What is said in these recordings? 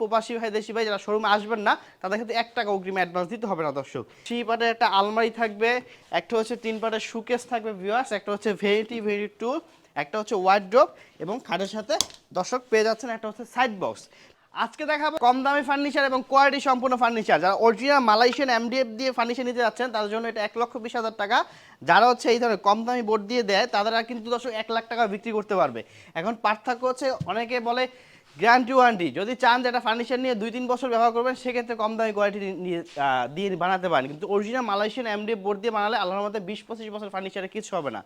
প্রবাসী ভাই, দেশি ভাই যারা শোরুমে আসবেন না, তাদের ক্ষেত্রে এক টাকা অগ্রিম অ্যাডভান্স দিতে হবে না দর্শক। থ্রি পার্টের একটা আলমারি থাকবে, একটা হচ্ছে তিন পার্টের সুকেস থাকবে ভিউয়ার্স একটা হচ্ছে ভেরিটি ভেরি টু একটা হচ্ছে ওয়ার্ড্রোপ এবং খাটের সাথে দর্শক পেয়ে যাচ্ছেন একটা হচ্ছে সাইড বক্স আজকে দেখাবো কম দামি ফার্নিচার এবং কোয়ালিটি সম্পূর্ণ ফার্নিচার যারা অরিজিনাল মালয়েশিয়ান এমডিএফ দিয়ে ফার্নিচার নিতে যাচ্ছেন, তাদের জন্য এটা এক লক্ষ বিশ হাজার টাকা। যারা হচ্ছে এই ধরনের কম দামি বোর্ড দিয়ে দেয় তারা কিন্তু দর্শক এক লাখ টাকা বিক্রি করতে পারবে। এখন পার্থক্য হচ্ছে, অনেকে বলে গ্যারান্টি ওয়ারেন্টি। যদি চান যে একটা ফার্নিচার নিয়ে দুই তিন বছর ব্যবহার করবেন, সেক্ষেত্রে কম দামি কোয়ালিটি নিয়ে দিয়ে বানাতে পারেন। কিন্তু অরিজিনাল মালয়েশিয়ান এমডিএফ বোর্ড দিয়ে বানালে আল্লাহর মধ্যে বিশ পঁচিশ বছর ফার্নিচারে কিছু হবে না।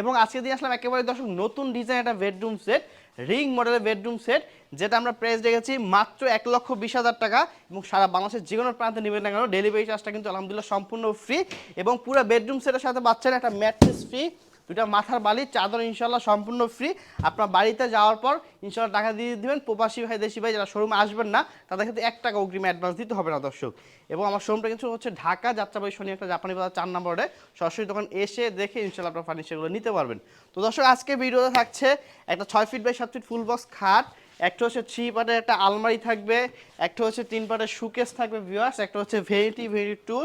এবং আজকে দিয়ে আসলাম একেবারে দর্শক, নতুন ডিজাইন একটা বেডরুম সেট রিং মডেলের বেডরুম সেট যেটা আমরা প্রাইস রেখেছি মাত্র এক লক্ষ বিশ হাজার টাকা এবং সারা বাংলাদেশের যে কোনো প্রান্তে নেবেন না কেন ডেলিভারি চার্জটা কিন্তু আলহামদুলিল্লাহ সম্পূর্ণ ফ্রি এবং পুরো বেডরুম সেটের সাথে পাচ্ছেন একটা ম্যাট্রেস ফ্রি দুটা মাথার বালি চাদর ইনশাল্লাহ সম্পূর্ণ ফ্রি আপনার বাড়িতে যাওয়ার পর ইনশাল্লাহ টাকা দিয়ে দিবেন। প্রবাসী ভাই, দেশি ভাই যারা শোরুমে আসবেন না, তাদের ক্ষেত্রে এক টাকা অগ্রিম অ্যাডভান্স দিতে হবে না দর্শক। এবং আমার শোরুমটা কিন্তু হচ্ছে ঢাকা যাত্রাবাড়ি শনি একটা জাপানি বাজার চার নম্বরে সরাসরি দোকান এসে দেখে ইনশাল্লাহ আপনার ফার্নিচারগুলো নিতে পারবেন। তো দর্শক, আজকে ভিডিওতে থাকছে একটা ছয় ফিট বাই সাত ফিট ফুল বক্স খাট। একটা হচ্ছে থ্রি পার্টের একটা আলমারি থাকবে। একটা হচ্ছে তিন পার্টের সুকেস থাকবে ভিউয়ার্স একটা হচ্ছে ভেরিটি ভেরি টু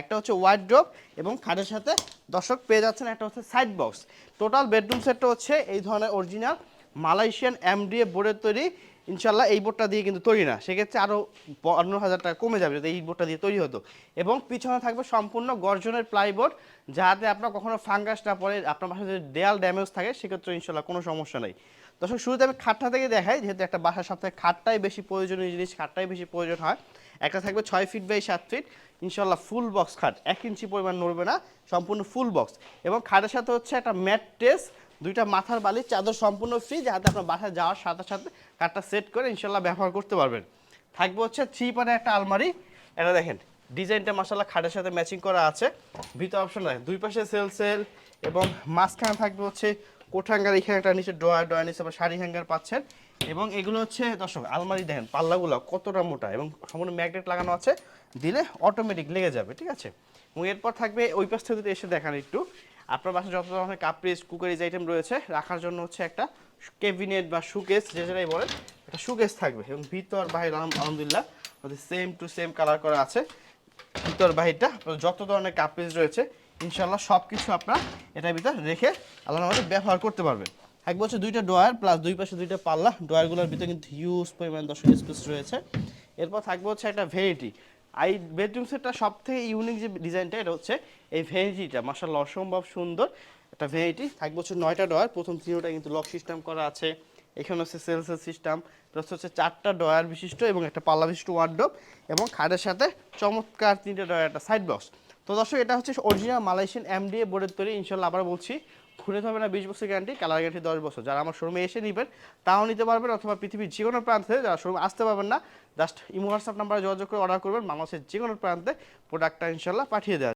একটা হচ্ছে ওয়ার্ড্রোপ এবং খাটের সাথে দর্শক পেয়ে যাচ্ছেন একটা হচ্ছে সাইড বক্স টোটাল বেডরুম সেটটা হচ্ছে এই ধরনের অরিজিনাল মালয়েশিয়ান এমডিএ বোর্ডের তৈরি। ইনশাল্লাহ এই বোর্ডটা দিয়ে কিন্তু তৈরি না। সেক্ষেত্রে আরও পনেরো হাজার টাকা কমে যাবে যদি এই বোর্ডটা দিয়ে তৈরি হতো। এবং পিছনে থাকবে সম্পূর্ণ গর্জনের প্লাইবোর্ড যাতে আপনার কখনো ফাঙ্গাস না পড়ে, আপনার বাসায় যদি দেয়াল ড্যামেজ থাকে, সেক্ষেত্রে ইনশাল্লাহ কোনো সমস্যা নেই। দর্শক, শুরুতে আমি খাটটা থেকে দেখাই, যেহেতু একটা বাসার সাথে খাটটাই বেশি প্রয়োজনীয় জিনিস, খাটটাই বেশি প্রয়োজন হয়। একটা থাকবে ছয় ফিট বাই সাত ফিট ইনশাল্লাহ ফুল বক্স খাট। এক ইঞ্চি পরিমাণ নড়বে না, সম্পূর্ণ ফুল বক্স এবং খাটের সাথে হচ্ছে একটা ম্যাট্রেস দুইটা মাথার বালি চাদর সম্পূর্ণ ফ্রি যাতে আপনার বাসায় যাওয়ার সাথে সাথে কাঠটা সেট করে ইনশাল্লাহ ব্যবহার করতে পারবেন। থাকবে হচ্ছে থ্রি পারে একটা আলমারি। এটা দেখেন ডিজাইনটা মাসাল্লাহ খাটের সাথে ম্যাচিং করা আছে। ভিতর অপশন দুই পাশে সেল সেল এবং মাঝখানে থাকবে হচ্ছে কোঠাঙ্গার, এখানে একটা নিচে ড্রয়ার ড্রয়ার নিচে আবার শাড়ি হ্যাঙ্গার পাচ্ছেন। এবং এগুলো হচ্ছে, দর্শক, আলমারি দেখেন, পাল্লাগুলো কতটা মোটা এবং সম্পূর্ণ ম্যাগনেট লাগানো আছে, দিলে অটোমেটিক লেগে যাবে, ঠিক আছে? এবং এরপর থাকবে ওই পাশ থেকে যদি এসে দেখান একটু, আপনার বাসায় যত ধরনের কাপ্রিজ কুকারিজ আইটেম রয়েছে, রাখার জন্য হচ্ছে একটা ক্যাবিনেট বা সুকেস যে যেটাই বলেন, একটা সুকেস থাকবে। এবং ভিতর, বাহির, আলহাম- আলহামদুলিল্লাহ সেম টু সেম কালার করা আছে। ভিতর, বাহিরটা যত ধরনের কাপেজ রয়েছে ইনশাল্লাহ সব কিছু আপনার এটার ভিতর রেখে আল্লাহর মধ্যে ব্যবহার করতে পারবেন। এক বছর দুইটা ড্রয়ার প্লাস দুই পাশে দুইটা পাল্লা, ড্রয়ারগুলোর ভিতরে কিন্তু হিউজ পরিমাণ দর্শক স্পেস রয়েছে। এরপর থাকবে হচ্ছে একটা ভেরিটি আই বেডরুম সেটটা সব থেকে ইউনিক যে ডিজাইনটা এটা হচ্ছে এই ভেরিটিটা মাসাল্লাহ অসম্ভব সুন্দর একটা ভেরিটি থাকবে হচ্ছে নয়টা ড্রয়ার, প্রথম তিনটা কিন্তু লক সিস্টেম করা আছে। এখানে হচ্ছে সেলসেল সিস্টেম প্লাস হচ্ছে চারটা ডয়ার বিশিষ্ট এবং একটা পাল্লা বিশিষ্ট ওয়ার্ডরোব এবং খাটের সাথে চমৎকার তিনটে ডয়ার একটা সাইড বক্স তো দর্শক, এটা হচ্ছে অরিজিনাল মালয়েশিয়ান এমডিএ বোর্ডের তৈরি, ইনশাল্লাহ আবার বলছি খুনে হবে না বিশ বছর গ্যারান্টি কালার গ্যারান্টি দশ বছর। যারা আমার শোরুমে এসে নেবেন তাও নিতে পারবেন, অথবা পৃথিবীর যে কোনো প্রান্তে যারা শোরুমে আসতে পারবেন না জাস্ট ইমো হোয়াটসঅ্যাপ নাম্বারে যোগাযোগ করে অর্ডার করবেন, বাংলাদেশের যে কোনো প্রান্তে প্রোডাক্টটা ইনশাল্লাহ পাঠিয়ে দেওয়া